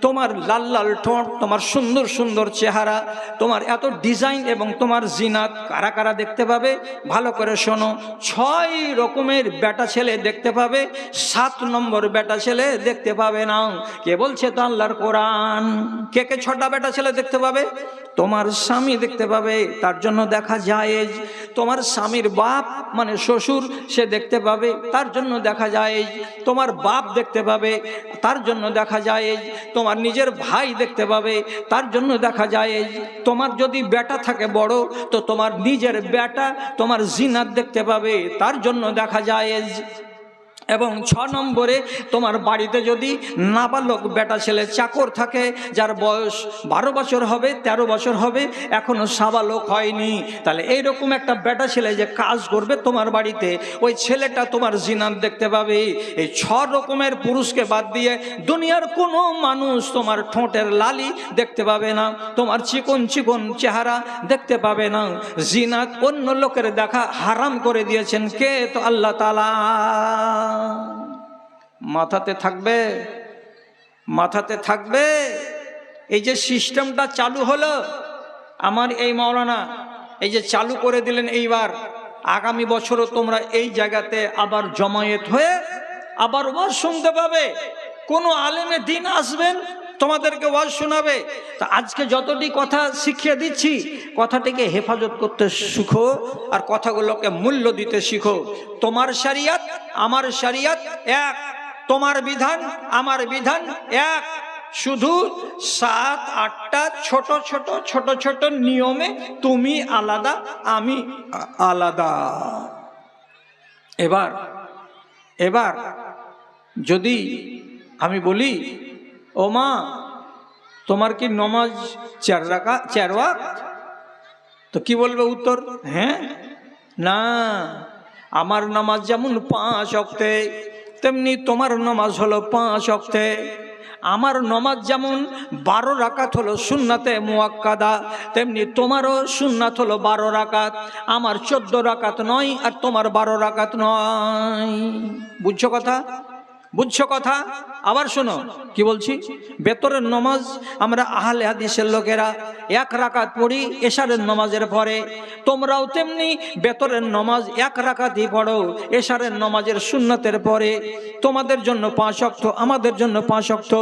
তোমার লাল লাল ঠোঁট, তোমার সুন্দর সুন্দর চেহারা, তোমার এত ডিজাইন এবং তোমার জিনাত কারা কারা দেখতে পাবে? ভালো করে শোনো। ছয় রকমের বেটা ছেলে দেখতে পাবে, সাত নম্বর বেটা ছেলে দেখতে পাবে না। কে বলছে তো আল্লাহর কোরআন? কে কে ছটা বেটা ছেলে দেখতে পাবে? তোমার স্বামী দেখতে পাবে, তার জন্য দেখা যায় তোমার স্বামীর বাপ মানে শ্বশুর, সে দেখতে পাবে, তার জন্য দেখা যায় তোমার বাপ দেখতে পাবে, তার জন্য দেখা যায় তোমার নিজের ভাই দেখতে পাবে। তার জন্য দেখা যায়, তোমার যদি বেটা থাকে বড়, তো তোমার নিজের বেটা তোমার জিনাত দেখতে পাবে। তার জন্য দেখা যায় এবং ছ নম্বরে, তোমার বাড়িতে যদি নাবালক বেটা ছেলে চাকর থাকে, যার বয়স বারো বছর হবে ১৩ বছর হবে, এখনও সাবালক হয়নি, তাহলে এইরকম একটা বেটা ছেলে যে কাজ করবে তোমার বাড়িতে, ওই ছেলেটা তোমার জিনাত দেখতে পাবে। এই ছ রকমের পুরুষকে বাদ দিয়ে দুনিয়ার কোনো মানুষ তোমার ঠোঁটের লালি দেখতে পাবে না, তোমার চিকন চিকন চেহারা দেখতে পাবে না। জিনাত অন্য লোকের দেখা হারাম করে দিয়েছেন কে? তো আল্লাহ তালা মাথাতে থাকবে মাথাতে থাকবে। এই যে সিস্টেমটা চালু হলো, আমার এই মাওলানা, এই যে চালু করে দিলেন এইবার, আগামী বছরও তোমরা এই জায়গাতে আবার জমায়েত হয়ে আবার ওয়াজ শুনতে পাবে। কোনো আলেমে দিন আসবেন তোমাদেরকে ওয়াজ শোনাবে। তা আজকে যতটি কথা শিখিয়ে দিচ্ছি, কথাটিকে হেফাজত করতে শিখো আর কথাগুলোকে মূল্য দিতে শিখো। তোমার শরিয়াত, আমার শরিয়াত এক। তোমার বিধান, আমার বিধান এক। শুধু সাত, আটটা ছোট ছোট ছোট ছোট নিয়মে তুমি আলাদা, আমি আলাদা। এবার এবার যদি আমি বলি ও মা, তোমার কি নমাজ চার রাখা চার তো কি বলবে উত্তর? হ্যাঁ? না, আমার নামাজ যেমন পাঁচ অক্তে তেমনি তোমার নামাজ হলো পাঁচ অক্তে আমার নমাজ যেমন বারো রাকাত হলো সুন্নাতে মুয়াক্কাদা, তেমনি তোমারও সুন্নাত হলো বারো রাকাত। আমার চোদ্দ রাকাত নয় আর তোমার বারো রাকাত নয়। বুঝছ কথা? বুঝছ কথা? আবার শোনো, কি বলছি? বেতরের নমাজ আমরা আহলে হাদিসের লোকেরা এক রাকাত পড়ি, এশারের নমাজের পরে। তোমরাও তেমনি বেতরের নমাজ এক রাকাতই পড়ো, এশারের নমাজের সুন্নতের পরে। তোমাদের জন্য পাঁচ অক্ত আমাদের জন্য পাঁচ অক্ত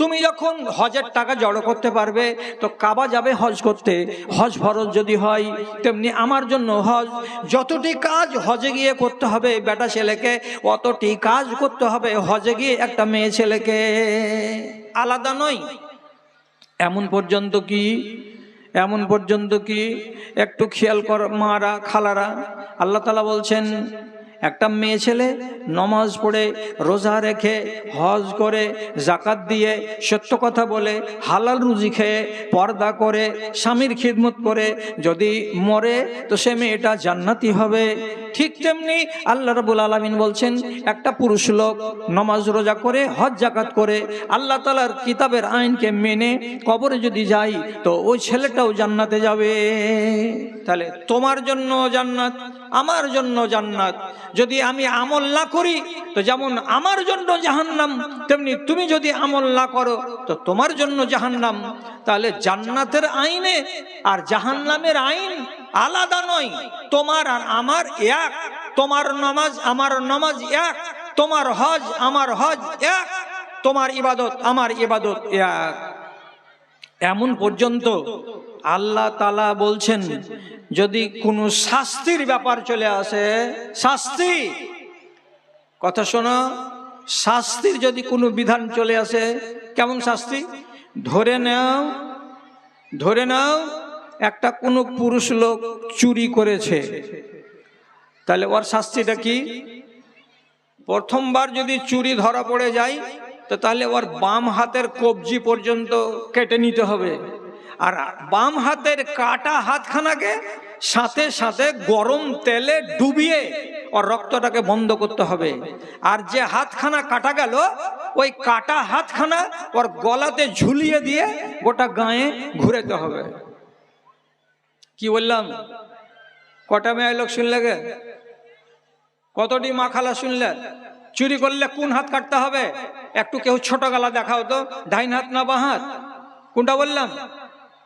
তুমি যখন হজের টাকা জড়ো করতে পারবে, তো কাবা যাবে হজ করতে। হজ ফরজ যদি হয়, তেমনি আমার জন্য হজ। যতটি কাজ হজে গিয়ে করতে হবে বেটা ছেলেকে, অতটি কাজ করতে হবে হজে গিয়ে একটা মেয়ে ছেলেকে আলাদা নয় এমন পর্যন্ত কি, এমন পর্যন্ত কি একটু খেয়াল কর মারা, খালারা। আল্লাহ তালা বলছেন একটা মেয়ে ছেলে নমাজ পড়ে, রোজা রেখে, হজ করে জাকাত দিয়ে, সত্য কথা বলে, হালাল রুজি খেয়ে, পর্দা করে, স্বামীর খিদমত করে, যদি মরে, তো সে মেয়েটা জান্নাতি হবে। ঠিক তেমনি আল্লাহ রাবুল আলমিন বলছেন, একটা পুরুষ লোক নমাজ রোজা করে, হজ জাকাত করে, আল্লাহ তালার কিতাবের আইনকে মেনে কবরে যদি যাই, তো ওই ছেলেটাও জান্নাতে যাবে। তাহলে তোমার জন্য জান্নাত আমার জন্য জান্নাত। যদি আমি আমল না করি, তো যেমন আমার জন্য জাহান্নাম, তেমনি তুমি যদি আমল না করো, তো তোমার জন্য জাহান্নাম। তাহলে জান্নাতের আইনে আর জাহান্নামের আইন আলাদা নয়। তোমার আর আমার এক, তোমার নামাজ আমার নামাজ এক, তোমার হজ আমার হজ এক, তোমার ইবাদত আমার ইবাদত এক। এমন পর্যন্ত আল্লাহ তালা বলছেন যদি কোনো শাস্তির ব্যাপার চলে আসে শাস্তি! কথা শোনো শাস্তির যদি কোনো বিধান চলে আসে কেমন শাস্তি? ধরে নাও ধরে নাও একটা কোনো পুরুষ লোক চুরি করেছে। তাহলে ওর শাস্তিটা কি? প্রথমবার যদি চুরি ধরা পড়ে যায় তো তাহলে ওর বাম হাতের কবজি পর্যন্ত কেটে নিতে হবে। আর বাম হাতের কাটা হাতখানাকে সাথে সাথে গরম তেলে ডুবিয়ে ওর রক্তটাকে বন্ধ করতে হবে। আর যে হাতখানা কাটা গেল, ওই কাটা হাতখানা ওর গলাতে ঝুলিয়ে দিয়ে গোটা গায়ে ঘুরেতে হবে। কি বললাম? কটা মেয়ে লোক শুনলে গে? কতটি মা খালা শুনলেন চুরি করলে কোন হাত কাটতে হবে? একটু কেউ ছোট গলা দেখাও তো। ডাইন হাত না বাঁ হাত। কোনটা বললাম?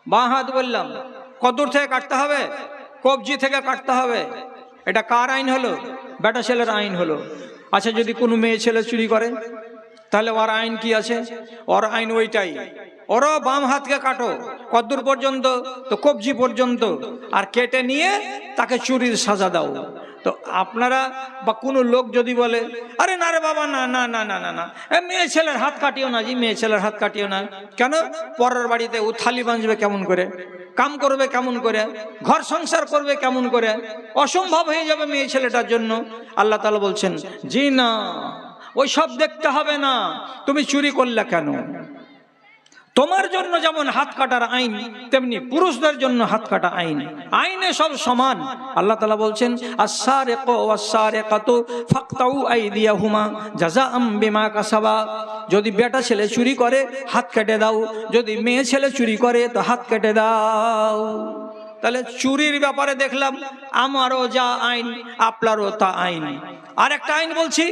বাঁ হাত বললাম। কদূর থেকে কাটতে হবে? কবজি থেকে কাটতে হবে? এটা কার আইন হলো? বেটা ছেলের আইন হলো। আচ্ছা যদি কোনো মেয়ে ছেলে চুরি করে, তাহলে ওর আইন কি আছে? ওর আইন ওইটাই। ওরও বাম হাতকে কাটো। কদ্দূর পর্যন্ত, তো কবজি পর্যন্ত। আর কেটে নিয়ে তাকে চুরির সাজা দাও। তো আপনারা বা কোনো লোক যদি বলে, আরে না রে বাবা, না না না না না না। মেয়ে ছেলের হাত কাটিও না জি, মেয়ে ছেলের হাত কাটিও না। কেন? পরের বাড়িতে ও থালি বাঁধবে কেমন করে? কাম করবে কেমন করে? ঘর সংসার করবে কেমন করে? অসম্ভব হয়ে যাবে মেয়ে ছেলেটার জন্য। আল্লাহ তালা বলছেন, জি না ওই সব দেখতে হবে না। তুমি চুরি করলে কেন? তোমার জন্য যেমন হাত কাটার আইন, তেমনি পুরুষদের জন্য হাত কাটা আইন। আইনে সব সমান। আল্লাহ তালা বলছেন কাতো ফাক্তাউ আইদিয়াহুমা জাজাআম বেমা কাসাবা। যদি বেটা ছেলে চুরি করে, হাত কেটে দাও। যদি মেয়ে ছেলে চুরি করে, তো হাত কেটে দাও। তাহলে চুরির ব্যাপারে দেখলাম, আমারও যা আইন, আপনারও তা আইন। আর একটা আইন বলছি,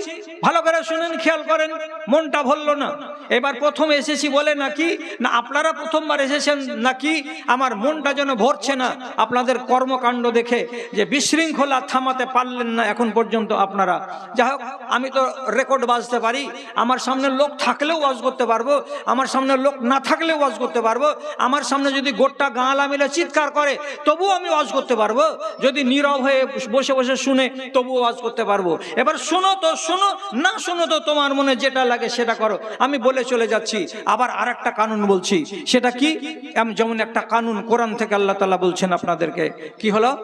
ভালো করে শুনেন, খেয়াল করেন, মনটা ভরলো না। এবার প্রথম এসেছি বলে নাকি, না, আপনারা প্রথমবার এসেছেন নাকি, আমার মনটা যেন ভরছে না। আপনাদের কর্মকাণ্ড দেখে যে বিশৃঙ্খলা থামাতে পারলেন না এখন পর্যন্ত আপনারা। যাই হোক, আমি তো রেকর্ড বাজতে পারি, আমার সামনে লোক থাকলেও ওয়াজ করতে পারব, আমার সামনে লোক না থাকলেও ওয়াজ করতে পারব, আমার সামনে যদি গোটটা গাঁলা মিলে চিৎকার করে তবুও আমি ওয়াজ করতে পারব। যদি নীরব হয়ে বসে বসে শুনে, তবুও ওয়াজ করতে পারব। এবার শোনো তো, শোনো, না শোনো তো তোমার মনে যেটা লাগে সেটা করো। আমি বলে চলে যাচ্ছি। আবার আর একটা কানুন বলছি। সেটা কি? যেমন একটা কানুন কোরআন থেকে আল্লাহ তালা বলছেন আপনাদেরকে। কি হলো?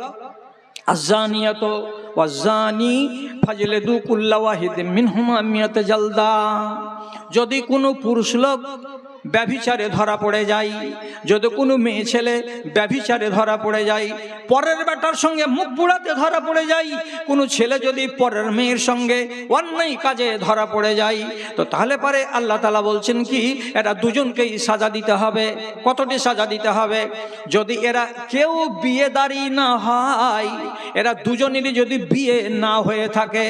জালদা। যদি কোনো পুরুষ লোক ব্যভিচারে ধরা পড়ে যাই। যদি কোনো মেয়ে ছেলে ব্যভিচারে ধরা পড়ে যায় পরের বেটার সঙ্গে মুখ বুড়াতে ধরা পড়ে যাই, কোনো ছেলে যদি পরের মেয়ের সঙ্গে অন্যায় কাজে ধরা পড়ে যায় তো তাহলে পারে আল্লাহ তালা বলছেন কি, এরা দুজনকেই সাজা দিতে হবে। কতটি সাজা দিতে হবে? যদি এরা কেউ বিয়েদারি না হয়, এরা দুজনেরই যদি বিয়ে না হয়ে থাকে,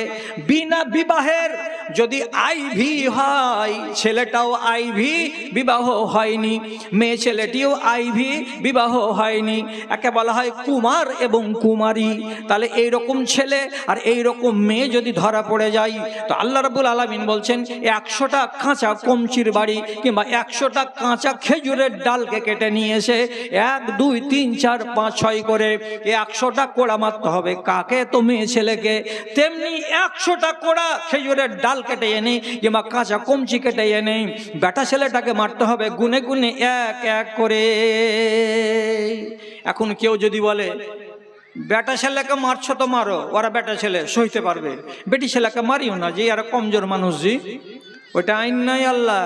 বিনা বিবাহের যদি আইভি হয়, ছেলেটাও আইভি বিবাহ হয়নি। মেয়ে ছেলেটিও আইভি, বিবাহ হয়নি। একে বলা হয় কুমার এবং কুমারী। তাহলে এই রকম ছেলে আর এই রকম মেয়ে যদি ধরা পড়ে যায়, তো আল্লাহ রাবুল আলমিন বলছেন, একশোটা কাঁচা কমচির বাড়ি কিংবা একশোটা কাঁচা খেজুরের ডালকে কেটে নিয়ে এসে এক, দুই, তিন, চার, পাঁচ, ছয় করে একশোটা কোড়া মারতে হবে। কাকে? তো মেয়ে ছেলেকে। তেমনি একশোটা কোড়া খেজুরের ডাল কেটে এনে কিংবা কাঁচা কমচি কেটে এনে বেটা ছেলেটাকে মারতে হবে গুনে গুনে এক এক করে। এখন কেউ যদি বলে, বেটা ছেলেকে মারছো তো মারো। ওরা বেটা ছেলে সইতে পারবে। বেটি ছেলেকে মারিও না, যে আর কমজোর মানুষ জি। ওইটা আইন নাই আল্লাহ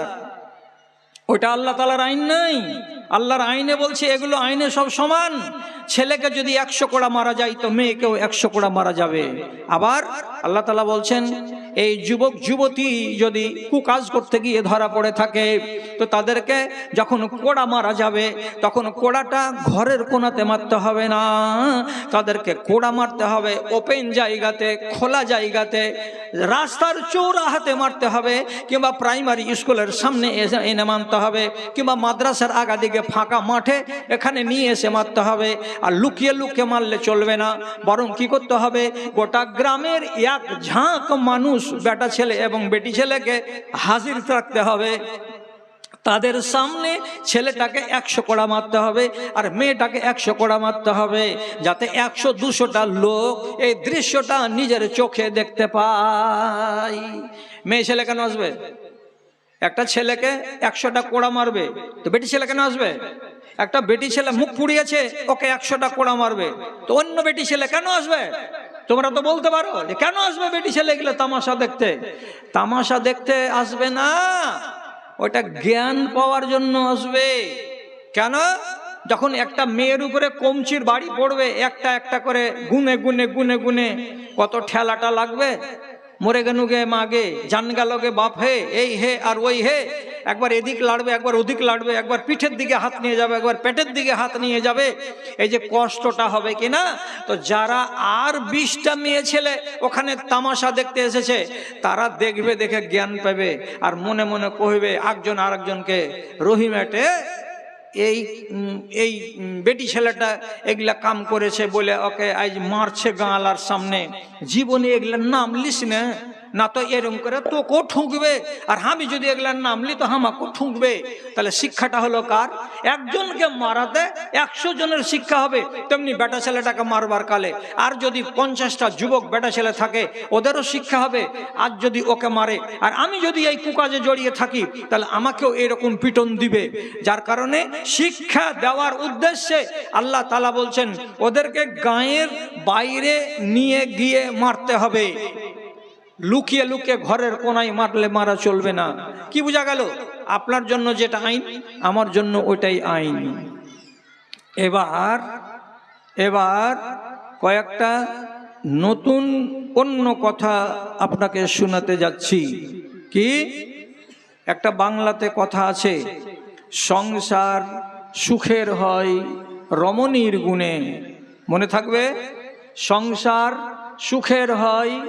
ওইটা আল্লাহ তালার আইন নাই। আল্লাহর আইনে বলছে এগুলো আইনে সব সমান। ছেলেকে যদি একশো কোড়া মারা যায়, তো মেয়েকেও একশো কোড়া মারা যাবে। আবার আল্লাহ তালা বলছেন এই যুবক, যুবতী যদি কুকাজ করতে গিয়ে ধরা পড়ে থাকে, তো তাদেরকে যখন কোড়া মারা যাবে, তখন কোড়াটা ঘরের কোনাতে মারতে হবে না। তাদেরকে কোড়া মারতে হবে, ওপেন জায়গাতে, খোলা জায়গাতে, রাস্তার চৌরাহাতে মারতে হবে, কিংবা প্রাইমারি স্কুলের সামনে এনে মানতে হবে, কিংবা মাদ্রাসার আগা দিকে ফাঁকা মাঠে এখানে নিয়ে এসে মারতে হবে, আর লুকিয়ে লুকিয়ে মারলে চলবে না। বরং কি করতে হবে? গোটা গ্রামের এক ঝাঁক মানুষ বেটা ছেলে এবং বেটি ছেলেকে হাজির থাকতে হবে। তাদের সামনে ছেলেটাকে একশো কোড়া মারতে হবে আর মেয়েটাকে একশো কোড়া মারতে হবে যাতে একশো দুশোটা লোক এই দৃশ্যটা নিজের চোখে দেখতে পায়। মেয়ে ছেলে কেন আসবে? একটা ছেলেকে একশোটা কোড়া মারবে, তো বেটি ছেলে কেন আসবে? একটা বেটি ছেলে মুখ পুড়িয়েছে, ওকে একশোটা কোড়া মারবে, তো অন্য বেটি ছেলে কেন আসবে? তোমরা তো বলতে পারো কেন আসবে বেটি ছেলে গেলে তামাশা দেখতে? তামাশা দেখতে আসবে না। ওটা জ্ঞান পাওয়ার জন্য আসবে। কেন? যখন একটা মেয়ের উপরে কমচির বাড়ি পড়বে, একটা একটা করে গুনে গুনে গুনে গুনে কত ঠেলাটা লাগবে মরে গেনু গে মাগে জান গেল গে বাপ হে, এই হে আর ওই হে। একবার এদিক লাড়বে, একবার ওদিক লাড়বে, একবার পিঠের দিকে হাত নিয়ে যাবে, একবার পেটের দিকে হাত নিয়ে যাবে। এই যে কষ্টটা হবে কি না? তো যারা আর বিশটা মেয়ে ছেলে ওখানে তামাশা দেখতে এসেছে, তারা দেখবে, দেখে জ্ঞান পাবে আর মনে মনে কহিবে, একজন আরেকজনকে রহিমেটে এই এই বেটি ছেলেটা এগুলা কাম করেছে বলে ওকে আজ মারছে গাঁলার সামনে। জীবনে এগুলার নাম লিস না। না তো এরম করে তোকেও ঠুকবে? আর আমি যদি এগুলার নাম লি, তো আমাকেও ঠুকবে। তাহলে শিক্ষাটা হলো কার? একজনকে মারাতে একশো জনের শিক্ষা হবে, তেমনি বেটা ছেলেটাকে মারবার কালে। আর যদি পঞ্চাশটা যুবক বেটা ছেলে থাকে, ওদেরও শিক্ষা হবে, আর যদি ওকে মারে। আর আমি যদি এই কুকাজে জড়িয়ে থাকি, তাহলে আমাকেও এরকম পিটন দিবে। যার কারণে শিক্ষা দেওয়ার উদ্দেশ্যে আল্লাহ তালা বলছেন, ওদেরকে গায়ের বাইরে নিয়ে গিয়ে মারতে হবে। লুকিয়ে লুকিয়ে ঘরের কোনায় মারলে মারা চলবে না। কি বোঝা গেল? আপনার জন্য যেটা আইন, আমার জন্য ওইটাই আইন। এবার এবার কয়েকটা নতুন অন্য কথা আপনাকে শোনাতে যাচ্ছি। কি? একটা বাংলাতে কথা আছে, সংসার সুখের হয় রমণীর গুণে। মনে থাকবে? সংসার সুখের হয়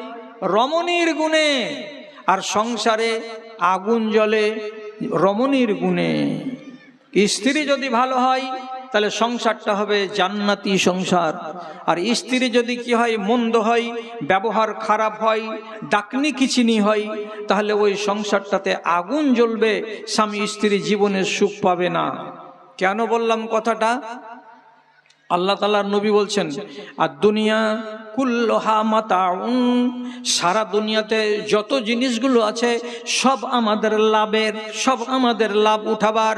রমণীর গুণে, আর সংসারে আগুন জ্বলে রমণীর গুণে। স্ত্রী যদি ভালো হয়, তাহলে সংসারটা হবে জান্নাতি সংসার। আর স্ত্রী যদি কি হয়, মন্দ হয়, ব্যবহার খারাপ হয়, ডাকনি কিচিনি হয়, তাহলে ওই সংসারটাতে আগুন জ্বলবে, স্বামী স্ত্রী জীবনের সুখ পাবে না। কেন বললাম কথাটা? আল্লাহ তালার নবী বলছেন, আর দুনিয়া কুল্লোহা মাতাউন। সারা দুনিয়াতে যত জিনিসগুলো আছে, সব আমাদের লাভের, সব আমাদের লাভ উঠাবার।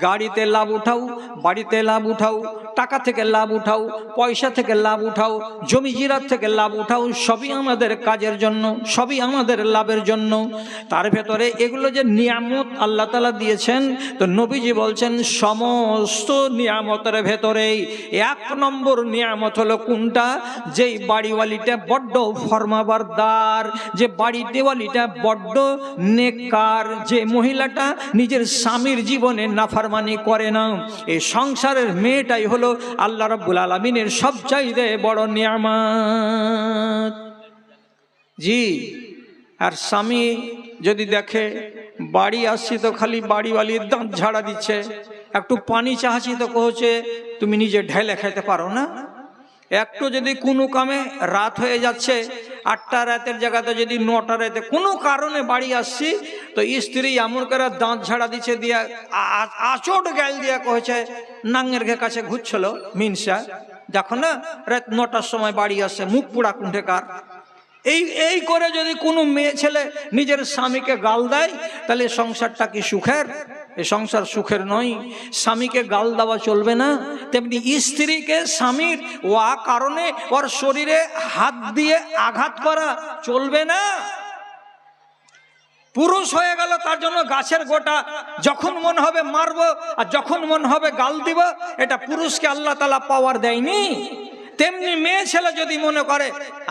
গাড়িতে লাভ উঠাও, বাড়িতে লাভ উঠাও, টাকা থেকে লাভ উঠাও, পয়সা থেকে লাভ উঠাও, জমি জিরাত থেকে লাভ উঠাও, সবই আমাদের কাজের জন্য, সবই আমাদের লাভের জন্য। তার ভেতরে এগুলো যে নিয়ামত আল্লাহ তালা দিয়েছেন, তো নবীজি বলছেন, সমস্ত নিয়ামতের ভেতরেই এক নম্বর নিয়ামত হলো কোনটা? যেই বাড়িওয়ালিটা বড্ড ফরমাবারদার, যে বাড়ি দেওয়ালিটা বড্ড নেকার যে মহিলাটা নিজের স্বামীর জীবনে নাফারমানি করে না। এই সংসারের মেয়েটাই হলো আল্লাহ রাব্বুল আলমিনের সবচাইতে বড় নিয়ামত। জি, আর স্বামী যদি দেখে বাড়ি আসছি তো খালি বাড়িওয়ালির দাঁত ঝাড়া দিচ্ছে, একটু পানি চাহাচ্ছি তো কহছে তুমি নিজে ঢেলে খেতে পারো না? একটু যদি কোনো কামে রাত হয়ে যাচ্ছে, আটটা রাতের জায়গাতে যদি নটা রাতে কোনো কারণে বাড়ি আসছি, তো স্ত্রী এমন করে দাঁত ঝাড়া দিচ্ছে দিয়া আচট গাল দিয়া কহেছে, নাঙ্গের ঘে কাছে ঘুরছিল, মিনসা, দেখো না, রাত নটার সময় বাড়ি আসছে মুখ পোড়া কুণ্ঠেকার এই এই করে যদি কোনো মেয়ে ছেলে নিজের স্বামীকে গাল দেয়, তাহলে সংসারটা কি সুখের? এ সংসার সুখের নয়। স্বামীকে গাল দেওয়া চলবে না। তেমনি স্ত্রীকে স্বামীর ওয়া কারণে ওর শরীরে হাত দিয়ে আঘাত করা চলবে না। পুরুষ হয়ে গেল, তার জন্য গাছের গোটা যখন মন হবে মারবো, আর যখন মন হবে গাল দিব, এটা পুরুষকে আল্লাহ তালা পাওয়ার দেয়নি। তেমনি মেয়ে ছেলে যদি মনে করে,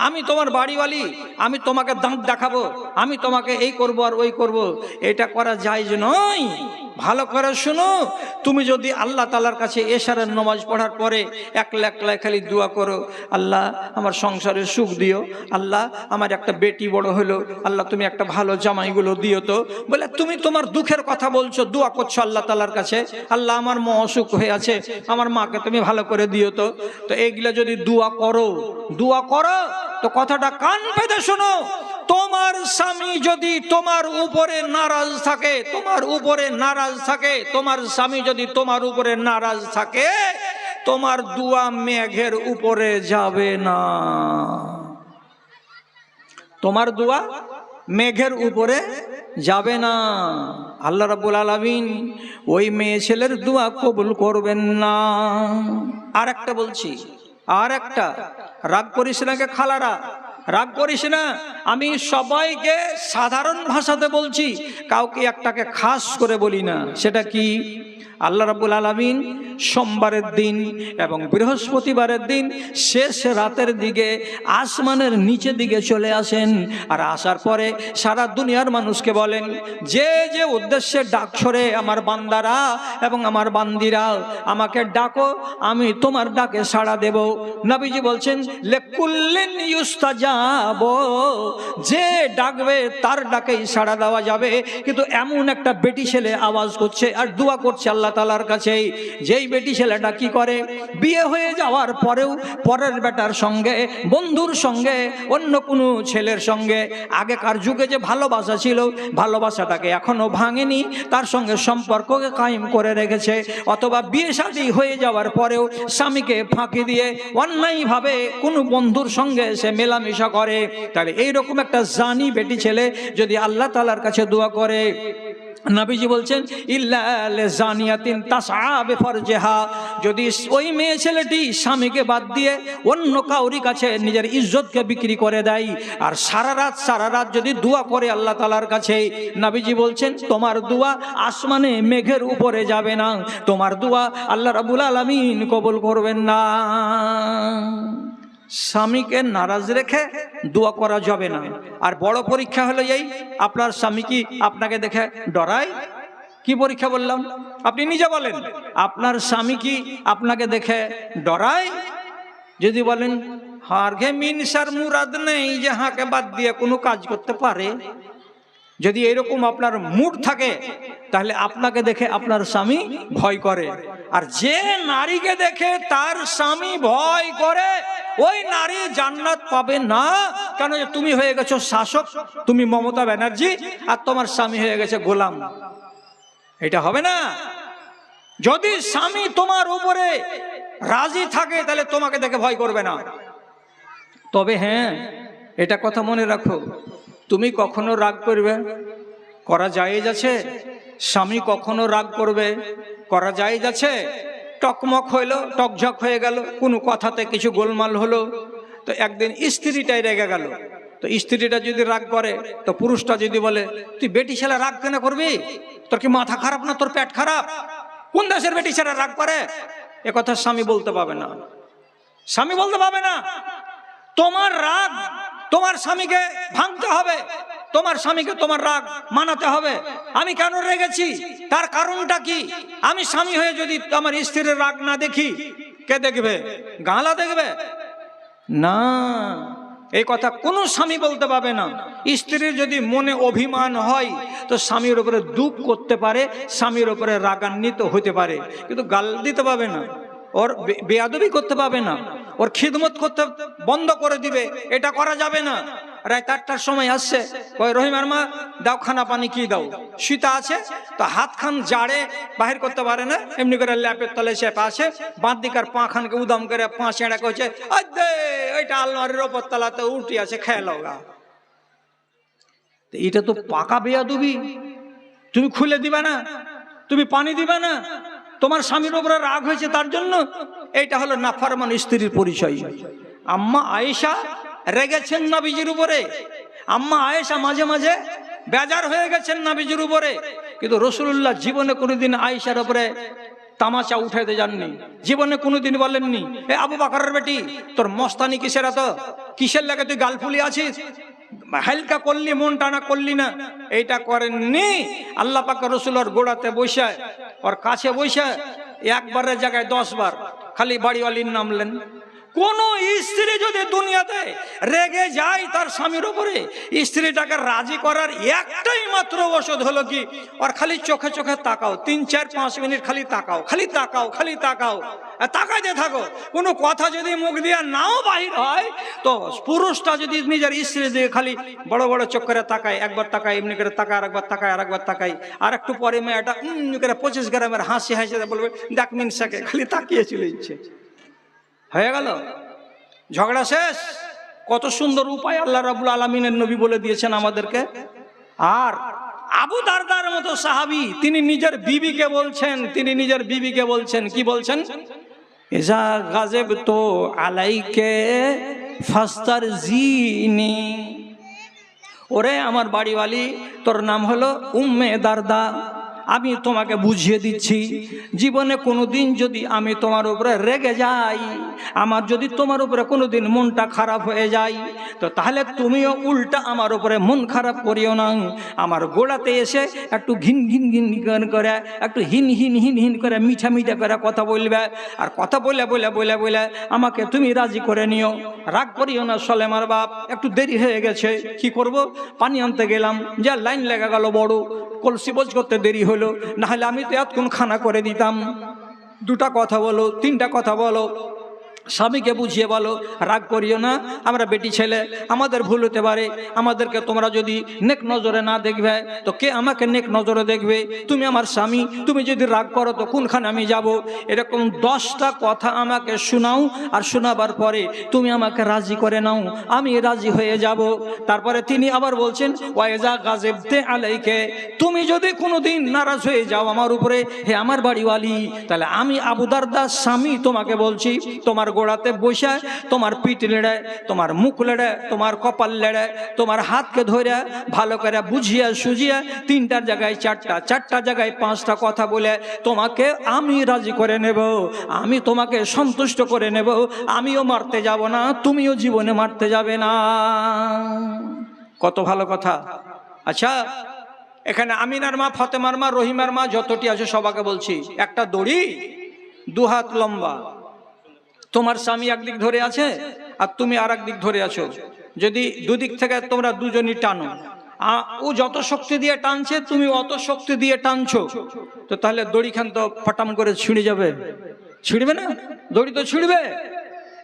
আমি তোমার বাড়িওয়ালি, আমি তোমাকে দাঁত দেখাবো, আমি তোমাকে এই করব আর ওই করব, এটা করা যায় যে নয়। ভালো করে শুনো, তুমি যদি আল্লাহ তালার কাছে এশারের নমাজ পড়ার পরে একলা একলা খালি দোয়া করো, আল্লাহ, আমার সংসারে সুখ দিও, আল্লাহ, আমার একটা বেটি বড় হলো, আল্লাহ, তুমি একটা ভালো জামাইগুলো দিও তো। বলে, তুমি তোমার দুঃখের কথা বলছো, দোয়া করছ আল্লাহ তালার কাছে, আল্লাহ, আমার মা অসুখ হয়ে আছে, আমার মাকে তুমি ভালো করে দিও তো। তো এইগুলা যদি দোয়া করো। দোয়া করো, তো কথাটা কান পেতে শোনো। তোমার স্বামী যদি তোমার উপরে নারাজ থাকে, তোমার উপরে নারাজ থাকে, তোমার স্বামী যদি তোমার উপরে নারাজ থাকে, তোমার দুয়া মেঘের উপরে যাবে না। তোমার দোয়া মেঘের উপরে যাবে না। আল্লাহ রাবুল আলমিন ওই মেয়ে ছেলের দোয়া কবুল করবেন না। আর একটা বলছি আর একটা, রাগ করিস না কে খালারা, রাগ করিস না, আমি সবাইকে সাধারণ ভাষাতে বলছি, কাউকে একটাকে খাস করে বলি না, সেটা কি? আল্লাহ রাবুল আলমিন সোমবারের দিন এবং বৃহস্পতিবারের দিন শেষ রাতের দিকে আসমানের নিচে দিকে চলে আসেন। আর আসার পরে সারা দুনিয়ার মানুষকে বলেন, যে যে উদ্দেশ্যে ডাক ছড়ে আমার বান্দারা এবং আমার বান্দিরা, আমাকে ডাকো, আমি তোমার ডাকে সাড়া দেব। নবীজি বলছেন, লেকুল্লিন ইউস্তা যাব যে ডাকবে তার ডাকেই সাড়া দেওয়া যাবে। কিন্তু এমন একটা বেটি ছেলে আওয়াজ করছে আর দোয়া করছে আল্লাহ তালার কাছে যেই বেটি ছেলেটা কি করে? বিয়ে হয়ে যাওয়ার পরেও পরের বেটার সঙ্গে, বন্ধুর সঙ্গে, অন্য কোনো ছেলের সঙ্গে আগেকার যুগে যে ভালোবাসা ছিল, ভালোবাসাটাকে এখনও ভাঙেনি, তার সঙ্গে সম্পর্ককে কায়েম করে রেখেছে। অথবা বিয়ে শাদী হয়ে যাওয়ার পরেও স্বামীকে ফাঁকি দিয়ে অন্যায়ভাবে কোনো বন্ধুর সঙ্গে সে মেলামেশা করে। তাহলে এইরকম একটা জানি বেটি ছেলে যদি আল্লাহ তালার কাছে দোয়া করে। নাবিজি বলছেন ইল্লালে জানিয়াতিন তাসাবে যদি ওই মেয়ে ছেলেটি স্বামীকে বাদ দিয়ে অন্য কাউরি কাছে নিজের ইজ্জতকে বিক্রি করে দেয়, আর সারা রাত সারা রাত যদি দোয়া করে আল্লাহ তালার কাছে, নাবিজি বলছেন, তোমার দোয়া আসমানে মেঘের উপরে যাবে না, তোমার দোয়া আল্লাহ রাবুল আলমিন কবল করবেন না। স্বামীকে নারাজ রেখে দোয়া করা যাবে না। আর বড় পরীক্ষা হলো এই, আপনার স্বামী কি আপনাকে দেখে ডরায়? কি পরীক্ষা বললাম? আপনি নিজে বলেন, আপনার স্বামী কি আপনাকে দেখে ডরায়? যদি বলেন হারঘে মিনসার মুরাদ নেই যে হাঁকে বাদ দিয়ে কোনো কাজ করতে পারে। যদি এরকম আপনার মুড থাকে, তাহলে আপনাকে দেখে আপনার স্বামী ভয় করে। আর যে নারীকে দেখে তার স্বামী ভয় করে, ওই নারী জান্নাত পাবে না। কেন তুমি হয়ে গেছো শাসক, তুমি মমতা ব্যানার্জি, আর তোমার স্বামী হয়ে গেছে গোলাম। এটা হবে না? যদি স্বামী তোমার উপরে রাজি থাকে, তাহলে তোমাকে দেখে ভয় করবে না। তবে হ্যাঁ এটা কথা মনে রাখো। তুমি কখনো রাগ করবে? করা যায় আছে। স্বামী কখনো রাগ করবে? করা যায় যাচ্ছে। টকমক হইল, টকঝক হয়ে গেল, কোনো কথাতে কিছু গোলমাল হলো। তো একদিন স্ত্রীটাই রেগে গেল। তো স্ত্রীটা যদি রাগ করে, তো পুরুষটা যদি বলে, তুই বেটি ছেলে রাগ কেন করবি? তোর কি মাথা খারাপ না তোর পেট খারাপ? কোন দেশের বেটি ছেলে রাগ করে? এ কথা স্বামী বলতে পাবে না। স্বামী বলতে পাবে না, তোমার রাগ তোমার স্বামীকে ভাঙতে হবে। তোমার স্বামীকে তোমার রাগ মানাতে হবে। আমি কেন রেগেছি? তার কারণটা কি? আমি স্বামী হয়ে যদি আমার স্ত্রীর রাগ না দেখি, কে দেখবে? গালা দেখবে? না। এই কথা কোনো স্বামী বলতে পারবে না। স্ত্রীর যদি মনে অভিমান হয়, তো স্বামীর উপরে দুঃখ করতে পারে, স্বামীর উপরে রাগান্বিত হতে পারে। কিন্তু গাল দিতে পাবে না। ওর বেয়াদবি করতে পাবে না। ওর খিদমত করতে বন্ধ করে দিবে। এটা করা যাবে না। রায় চারটার সময় আসছে। কয় রহিমার মা, দাও খানা পানি, কি দাও? সীতা আছে, তো হাত খান জাড়ে, বাহির করতে পারে না। এমনি করে ল্যাপের তলে চেপে আসে বাঁ দিকার পা খানকে উদম করে পা চেঁড়া "ওই ওইটা আলমারির ওপর তলাতে উল্টি আছে, খেয়ে তো এটা তো পাকা বেয়াদুবি। তুমি খুলে দিবে না, তুমি পানি দিবে না, তোমার স্বামীর উপরে রাগ হয়েছে তার জন্য। এইটা হলো নাফারমান স্ত্রীর পরিচয়। আম্মা আয়েশা রেগেছেন নাবিজির উপরে। আম্মা আয়েশা মাঝে মাঝে বেজার হয়ে গেছেন নাবিজির উপরে। কিন্তু রসুল্লাহ জীবনে কোনোদিন আয়েশার উপরে তামাচা উঠাইতে যাননি। জীবনে কোনোদিন বলেননি, এ আবু বাকারের বেটি, তোর মস্তানি কিসের এত? কিসের লাগে তুই গালফুলি আছিস? হালকা করলি, মন টানা করলি না। এইটা করেননি। আল্লাহ পাক রসুলোর গোড়াতে বসে, ওর কাছে বসে একবারের জায়গায় দশ বার খালি বাড়িওয়ালির নামলেন কোন স্ত্রী যদি দুনিয়াতে রেগে যায় তার স্বামীর উপরে, স্ত্রীটাকে রাজি করার একটাই মাত্র ওষুধ হলো কি? আর খালি চোখে চোখে তাকাও, তিন, চার, পাঁচ মিনিট খালি তাকাও খালি তাকাও খালি তাকাও তাকাইতে থাকো। কোনো কথা যদি মুখ দিয়ে নাও বাহির হয়, তো পুরুষটা যদি নিজের স্ত্রী দিয়ে খালি বড় বড় চোখ করে তাকায়, একবার তাকায়, এমনি করে তাকায় আর একবার তাকায় আর একবার তাকায়, আর একটু পরে মেয়েটা করে পঁচিশ গ্রামের হাসি হাসি বলবে, দেখ মিনসাকে খালি তাকিয়ে চলে ইচ্ছে। হয়ে গেল? ঝগড়া শেষ? কত সুন্দর উপায় আল্লাহ রাবুল আলমিনের নবী বলে দিয়েছেন আমাদেরকে। আর আবু দারদার মতো সাহাবি, তিনি নিজের বিবিকে বলছেন, তিনি নিজের বিবিকে বলছেন, কি বলছেন? এজা গাজেব তো আলাইকে ফাস্তার জিনি ওরে আমার বাড়িওয়ালি, তোর নাম হলো উম্মে দারদা। আমি তোমাকে বুঝিয়ে দিচ্ছি, জীবনে কোনো দিন যদি আমি তোমার উপরে রেগে যাই, আমার যদি তোমার উপরে কোনো দিন মনটা খারাপ হয়ে যায়, তো তাহলে তুমিও উল্টা আমার উপরে মন খারাপ করিও না। আমার গোড়াতে এসে একটু ঘিন ঘিন ঘিন করে, একটু হিন হিন হিন হিন করে মিঠা মিঠা করে কথা বলবে। আর কথা বলে বলে বলে বলে আমাকে তুমি রাজি করে নিও। রাগ করিও না সলেমার বাপ, একটু দেরি হয়ে গেছে, কি করব? পানি আনতে গেলাম, যা লাইন লেগে গেল বড়, কলসি বোঝ করতে দেরি হলো। নাহলে আমি তো এতক্ষণ খানা করে দিতাম। দুটা কথা বলো তিনটা কথা বলো। স্বামীকে বুঝিয়ে বলো, রাগ করিও না। আমরা বেটি ছেলে, আমাদের ভুল হতে পারে। আমাদেরকে তোমরা যদি নেক নজরে না দেখবে, তো কে আমাকে নেক নজরে দেখবে? তুমি আমার স্বামী, তুমি যদি রাগ করো, তো কোনখানে আমি যাব? এরকম দশটা কথা আমাকে শোনাও আর শোনাবার পরে তুমি আমাকে রাজি করে নাও, আমি রাজি হয়ে যাব। তারপরে তিনি আবার বলছেন, ওয়াইজা গাজেবতে আলাইকে, তুমি যদি কোনো দিন নারাজ হয়ে যাও আমার উপরে, হে আমার বাড়িওয়ালি, তাহলে আমি আবুদারদার স্বামী তোমাকে বলছি, তোমার গোড়াতে বসে, তোমার পিঠ লেড়ে তোমার মুখ লেড়ে তোমার কপাল লেড়ে তোমার হাতকে ধরে ভালো করে বুঝিয়ে সুঝিয়ে তিনটার জায়গায় চারটা চারটা জায়গায় পাঁচটা কথা বলে তোমাকে আমি রাজি করে নেব, আমি তোমাকে সন্তুষ্ট করে নেব, আমিও মারতে যাব না, তুমিও জীবনে মারতে যাবে না। কত ভালো কথা। আচ্ছা এখানে আমিনার মা, ফতেমার মা, রহিমার মা যতটি আছে সবাকে বলছি, একটা দড়ি, দুহাত লম্বা। তোমার স্বামী একদিক ধরে আছে আর তুমি আর দিক ধরে আছো। যদি দুদিক থেকে তোমরা দুজনই টানো। ও যত শক্তি দিয়ে টানছে, তুমি অত শক্তি দিয়ে টানছো। তো তাহলে দড়িখান তো ফটাম করে ছিঁড়ে যাবে। ছিঁড়বে না? দড়ি তো ছিঁড়বে।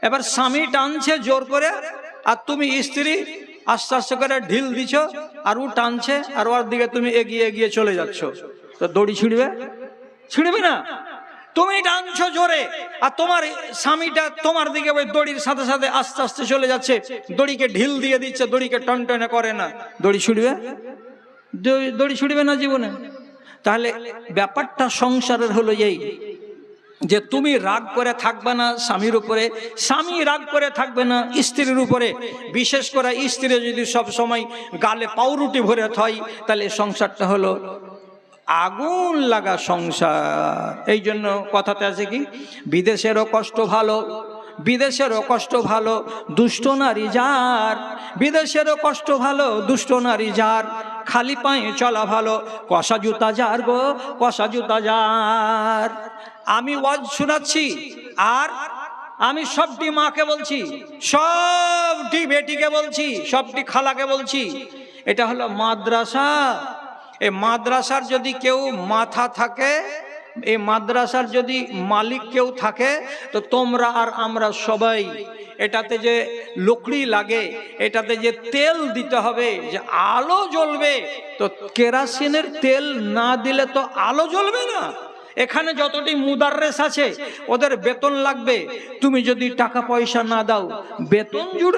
এবার স্বামী টানছে জোর করে, আর তুমি স্ত্রী আস্তে আস্তে করে ঢিল দিছ, আর ও টানছে, আর ওর দিকে তুমি এগিয়ে এগিয়ে চলে যাচ্ছ। তো দড়ি ছিঁড়বে? ছিঁড়বে না? তুমি টানছো জোরে আর তোমার স্বামীটা তোমার দিকে ওই দড়ির সাথে সাথে আস্তে আস্তে চলে যাচ্ছে। দড়িকে ঢিল দিয়ে দিচ্ছে দড়িকে টনটনে করে না। দড়ি ছুটবে? দড়ি- দড়ি ছুটবে না জীবনে। তাহলে ব্যাপারটা সংসারের হলো এই যে তুমি রাগ করে থাকবে না স্বামীর উপরে স্বামী রাগ করে থাকবে না স্ত্রীর উপরে। বিশেষ করে স্ত্রী যদি সব সময় গালে পাউরুটি ভরে থয় তাহলে সংসারটা হলো আগুন লাগা সংসার। এই জন্য কথাতে আছে কি? বিদেশেরও কষ্ট ভালো, বিদেশেরও কষ্ট ভালো, দুষ্ট নারী যার। বিদেশেরও কষ্ট ভালো, দুষ্ট নারী যার। খালি পায়ে চলা ভালো, কষা জুতা যার গো, কষা জুতা যার। আমি ওয়াজ শোনাচ্ছি, আর আমি সবটি মাকে বলছি, সবটি বেটিকে বলছি, সবটি খালাকে বলছি। এটা হলো মাদ্রাসা। এই মাদ্রাসার যদি কেউ মাথা থাকে, এই মাদ্রাসার যদি মালিক কেউ থাকে, তো তোমরা আর আমরা সবাই এটাতে যে লকড়ি লাগে, এটাতে যে তেল দিতে হবে, যে আলো জ্বলবে, তো কেরাসিনের তেল না দিলে তো আলো জ্বলবে না। এখানে যতটি মুদাররেস আছে, ওদের বেতন লাগবে। তুমি যদি টাকা পয়সা না দাও, বেতন জুড়বে।